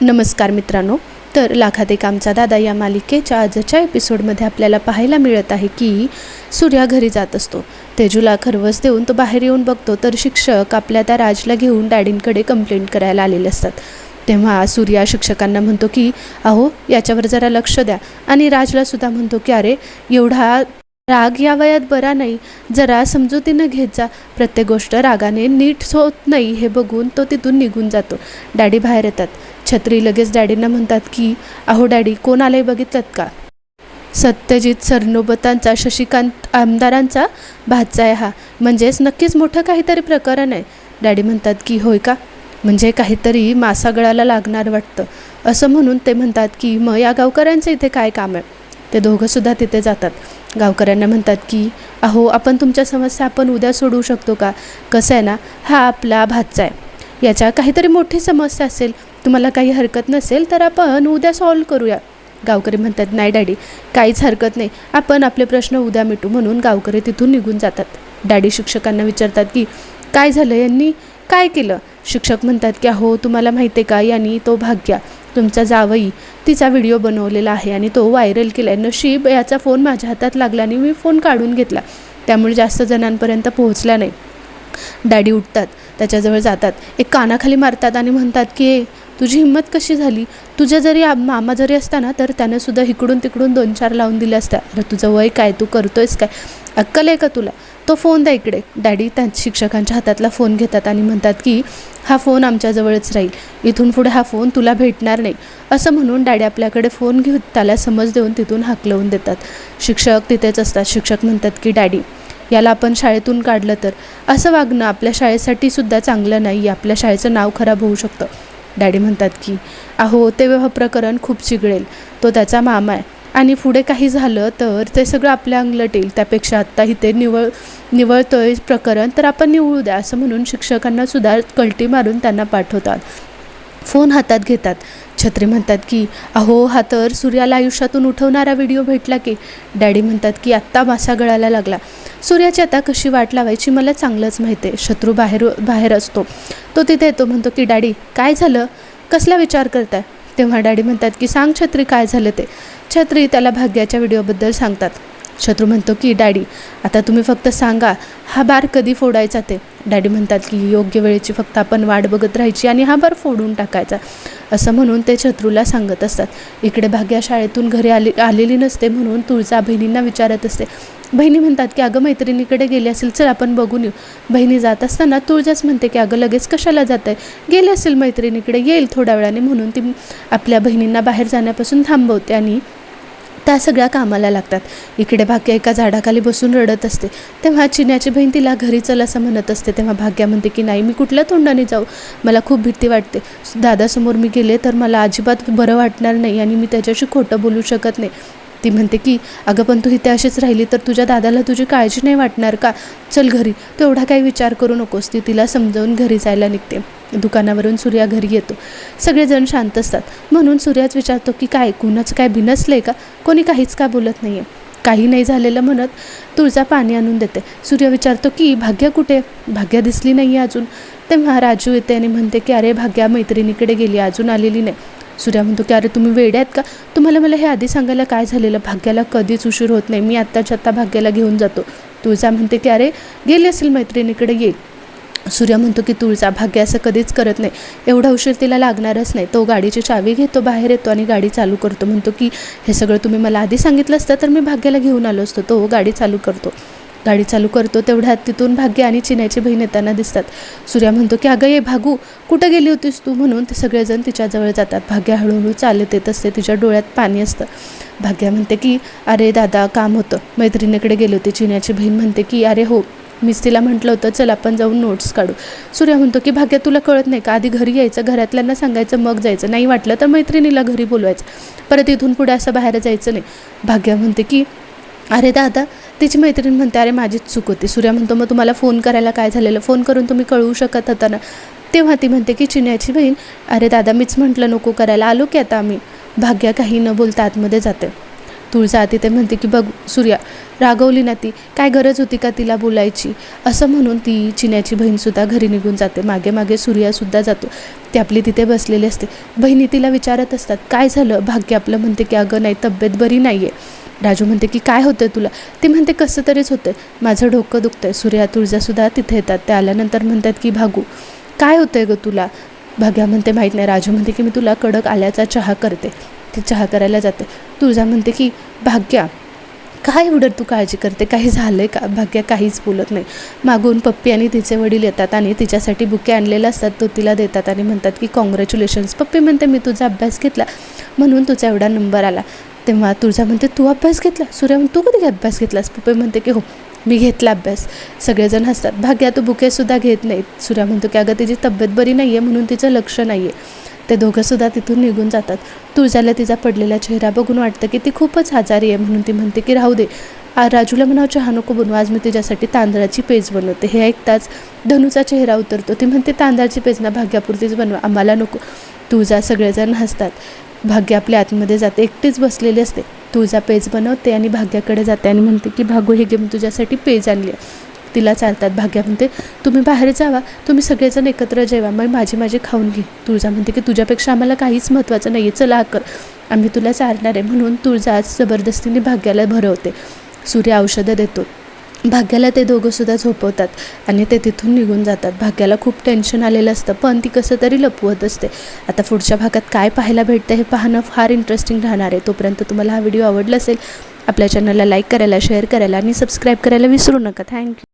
नमस्कार मित्रांनो. तर लाखात एक आमचा दादा या मालिकेच्या आजच्या एपिसोडमध्ये आपल्याला पाहायला मिळत आहे की सूर्या घरी जात असतो. तेजूला खरवस देऊन तो बाहेर येऊन बघतो तर शिक्षक आपल्या त्या राजला घेऊन डॅडींकडे कंप्लेंट करायला आलेले असतात. तेव्हा सूर्या शिक्षकांना म्हणतो की अहो याच्यावर जरा लक्ष द्या. आणि राजला सुद्धा म्हणतो की अरे एवढा राग या वयात बरा नाही. जरा समजुतीनं घेत जा. प्रत्येक गोष्ट रागाने नीट होत नाही हे बघून तो तिथून निघून जातो. डॅडी बाहेर येतात. छत्री लगेच डॅडींना म्हणतात की अहो डॅडी कोण आलंय बघितलं का? सत्यजित सरनोबतांचा शशिकांत आमदारांचा भाचा आहे हा. म्हणजेच नक्कीच मोठं काहीतरी प्रकरण आहे. डॅडी म्हणतात की होय का? म्हणजे काहीतरी मासागळाला लागणार वाटतं. असं म्हणून ते म्हणतात की मग या गावकऱ्यांचं इथे काय काम आहे? ते दोघंसुद्धा तिथे जातात. गावकऱ्यांना म्हणतात की अहो आपण तुमच्या समस्या आपण उद्या सोडवू शकतो का? कसं आहे ना? हा आपला भातचा आहे. याच्या काहीतरी मोठी समस्या असेल तुम्हाला काही हरकत नसेल तर आपण उद्या सॉल्व करूया. गावकरी म्हणतात नाही डॅडी काहीच हरकत नाही. आपण आपले प्रश्न उद्या मिटू म्हणून गावकरी तिथून निघून जातात. डॅडी शिक्षकांना विचारतात की काय झालं? यांनी काय केलं? शिक्षक म्हणतात की अहो तुम्हाला माहिती आहे का? यांनी तो भाग्या तुमचा जावई तिचा व्हिडिओ बनवलेला आहे आणि तो व्हायरल केला आहे नशीब याचा फोन माझ्या हातात लागला आणि मी फोन काढून घेतला. त्यामुळे जास्त जणांपर्यंत पोहोचला नाही. डॅडी उठतात. त्याच्याजवळ जातात. एक कानाखाली मारतात आणि म्हणतात की तुझी हिंमत कशी झाली? तुझ्या जरी मामा जरी असता ना तर त्यानं सुद्धा इकडून तिकडून दोन चार लावून दिले असत्या. अरे तुझं वय काय? तू करतोयस काय? अक्कल आहे का तुला? तो फोन द्या इकडे. डॅडी त्या शिक्षकांच्या हातातला फोन घेतात आणि म्हणतात की हा फोन आमच्याजवळच राहील. इथून पुढे हा फोन तुला भेटणार नाही. असं म्हणून डॅडी आपल्याकडे फोन घेऊन त्याला समज देऊन तिथून हाकलवून देतात. शिक्षक तिथेच असतात. शिक्षक म्हणतात की डॅडी याला आपण शाळेतून काढलं तर. असं वागणं आपल्या शाळेसाठी सुद्धा चांगलं नाही. आपल्या शाळेचं नाव खराब होऊ शकतं. डॅडी म्हणतात की अहो ते प्रकरण खूप चिघळेल. तो त्याचा मामा आहे. आणि पुढे काही झालं तर ते सगळं आपल्या अंगलट येईल. त्यापेक्षा आत्ता इथे निवळ निवळतोय प्रकरण तर आपण निवळू द्या असं म्हणून शिक्षकांना सुद्धा कलटी मारून त्यांना पाठवतात. फोन हातात घेतात. छत्री म्हणतात की अहो हा तर सूर्याला आयुष्यातून उठवणारा व्हिडिओ भेटला की. डॅडी म्हणतात की आत्ता मासा गळायला लागला. सूर्याची आता कशी वाट लावायची मला चांगलंच माहिती आहे शत्रू बाहेर बाहेर असतो. तो तिथे येतो म्हणतो की डॅडी काय झालं? कसला विचार करताय? तेव्हा डॅडी म्हणतात की सांग छत्री काय झालं ते. छत्री त्याला भाग्याच्या व्हिडिओबद्दल सांगतात. शत्रू म्हणतो की डॅडी आता तुम्ही फक्त सांगा हा बार कधी फोडायचा ते? डॅडी म्हणतात की योग्य वेळेची फक्त आपण वाट बघत राहायची आणि हा बार फोडून टाकायचा. असं म्हणून ते शत्रूला सांगत असतात. इकडे भाग्या शाळेतून घरी आले आलेली नसते म्हणून तुळजा बहिणींना विचारत असते. बहिणी म्हणतात की अगं मैत्रिणीकडे गेली असेल चल आपण बघून येऊ. बहिणी जात असताना तुळजाच म्हणते की अगं लगेच कशाला जात आहे गेली असेल मैत्रिणीकडे येईल थोड्या वेळाने. म्हणून ती आपल्या बहिणींना बाहेर जाण्यापासून थांबवते आणि त्या सगळ्या कामाला लागतात. इकडे भाग्य एका झाडाखाली बसून रडत असते. तेव्हा चिन्याची बहीण तिला घरी चल असं म्हणत असते. तेव्हा भाग्या म्हणते की नाही मी कुठल्या तोंडाने जाऊ? मला खूप भीती वाटते. दादासमोर मी गेले तर मला अजिबात बरं वाटणार नाही आणि मी त्याच्याशी खोटं बोलू शकत नाही. ती म्हणते की अगं पण तू इथे अशीच राहिली तर तुझ्या दादाला तुझी काळजी नाही वाटणार का? चल घरी. तू एवढा काही विचार करू नकोस. ती तिला समजावून घरी जायला निघते. दुकानावरून सूर्या घरी येतो. सगळेजण शांत असतात. म्हणून सूर्याच विचारतो की काय कुणाचं काय भिनसलं का? कोणी काहीच का बोलत नाही आहे काही नाही झालेलं म्हणत तुळजा पाणी आणून देते. सूर्य विचारतो की भाग्या कुठे? भाग्या दिसली नाही आहे अजून. तेव्हा राजू येते आणि म्हणते की अरे भाग्या मैत्रिणीकडे गेली. अजून आलेली नाही. सूर्या म्हणतो की अरे तुम्ही वेड्यात का? तुम्हाला मला हे आधी सांगायला काय झालेलं? भाग्याला कधीच उशीर होत नाही. मी आत्ताच्या आत्ता भाग्याला घेऊन जातो. तुळजा म्हणते की अरे गेली असेल मैत्रिणीकडे येईल सूर्य म्हणतो की तुळजा भाग्य असं कधीच करत नाही. एवढा उशीर तिला लागणारच नाही. तो गाडीची चावी घेतो बाहेर येतो आणि गाडी चालू करतो. म्हणतो की हे सगळं तुम्ही मला आधी सांगितलं असतं तर मी भाग्याला घेऊन आलो असतो. तो गाडी चालू करतो. गाडी चालू करतो तेवढ्यात तिथून भाग्य आणि चिन्याची बहीण येताना दिसतात. सूर्या म्हणतो की अगं ये भागू कुठं गेली होतीस तू? म्हणून ते सगळेजण तिच्याजवळ जातात. भाग्य हळूहळू चालत येत असते तिच्या डोळ्यात पाणी असतं. भाग्या म्हणते की अरे दादा काम होतं. मैत्रिणीकडे गेली होती चिन्याची बहीण म्हणते की अरे हो मीच तिला म्हटलं होतं चल आपण जाऊन नोट्स काढू. सूर्या म्हणतो की भाग्या तुला कळत नाही का? आधी घरी यायचं घरातल्यांना सांगायचं मग जायचं. नाही वाटलं तर मैत्रिणीला घरी बोलवायचं. परत इथून पुढे असं बाहेर जायचं नाही. भाग्या म्हणते की अरे दादा तिची मैत्रीण म्हणते अरे माझीच चूक होती. सूर्या म्हणतो मग तुम्हाला फोन करायला काय झालेलं? फोन करून तुम्ही कळवू शकत होता ना? तेव्हा ती म्हणते की चिन्याची बहीण अरे दादा मीच म्हटलं नको करायला. आलो की आता आम्ही. भाग्या काही न बोलता आतमध्ये जाते. तुळजा तिथे म्हणते की बघ सूर्या रागवली ना ती. काय गरज होती का तिला बोलायची? असं म्हणून ती चिन्याची बहीणसुद्धा घरी निघून जाते. मागे मागे सूर्यासुद्धा जातो. ती आपली तिथे बसलेली असते. बहिणी तिला विचारत असतात काय झालं? भाग्य आपलं म्हणते की अगं नाही तब्येत बरी नाही आहे राजू म्हणते की काय होतं तुला? ती म्हणते कसं तरीच होतं माझं डोकं दुखतंय. सूर्या तुळजासुद्धा तिथे येतात. ते आल्यानंतर म्हणतात की भागू काय होतंय गं तुला? भाग्या म्हणते माहीत नाही. राजू म्हणते की मी तुला कडक आल्याचा चहा करते. ती चहा करायला जाते. तुळजा म्हणते की भाग्या काय एवढं तू काळजी करते? काही झालं आहे का? भाग्या काहीच बोलत नाही. मागून पप्पी आणि तिचे वडील येतात आणि तिच्यासाठी बुके आणलेले असतात. तो तिला देतात आणि म्हणतात की कॉंग्रॅच्युलेशन्स पप्पी म्हणते मी तुझा अभ्यास घेतला म्हणून तुझा एवढा नंबर आला. तेव्हा तुळजा म्हणते तू अभ्यास घेतला? सूर्या म्हणते तू कधी अभ्यास घेतलास? पप्पे म्हणते की हो मी घेतला अभ्यास. सगळेजण हसतात भाग्या तो बुकेसुद्धा घेत नाहीत. सूर्या म्हणतो की अगं तिची तब्येत बरी नाही आहे म्हणून तिचं लक्ष नाही आहे ते दोघंसुद्धा तिथून निघून जातात. तुळजाला तिचा पडलेला चेहरा बघून वाटतं की ती खूपच आजारी आहे म्हणून ती म्हणते की राहू दे. राजूला म्हणावं चहा नको बनवू आज मी तिच्यासाठी तांदळाची पेज बनवते. हे ऐकताच धनूचा चेहरा उतरतो. ती म्हणते तांदळाची पेज ना भाग्यापुरतीच बनवा आम्हाला नको. तुळजा सगळेजण हसतात. भाग्य आपल्या आतमध्ये जाते. एकटीच बसलेली असते. तुळजा पेज बनवते आणि भाग्याकडे जाते आणि म्हणते की भागू हे घे मी तुझ्यासाठी पेज आणली आहे. तिला चालतात. भाग्या म्हणते तुम्ही बाहेर जावा. तुम्ही सगळेजण एकत्र जेवा. मग माझी माझी खाऊन घे. तुळजा म्हणते की तुझ्यापेक्षा आम्हाला काहीच महत्त्वाचं नाही आहे चला कर. आम्ही तुला चालणार आहे. म्हणून तुळजा आज जबरदस्तीने भाग्याला भरवते. सूर्य औषधं देतो. भाग्याला ते दोघंसुद्धा झोपवतात आणि ते तिथून निघून जातात. भाग्याला खूप टेन्शन आलेलं असतं पण ती कसं तरी लपवत असते. आता पुढच्या भागात काय पाहायला भेटतं हे पाहणं फार इंटरेस्टिंग राहणार आहे. तोपर्यंत तुम्हाला हा व्हिडिओ आवडला असेल आपल्या चॅनलला लाईक करायला शेअर करायला आणि सबस्क्राईब करायला विसरू नका. थँक्यू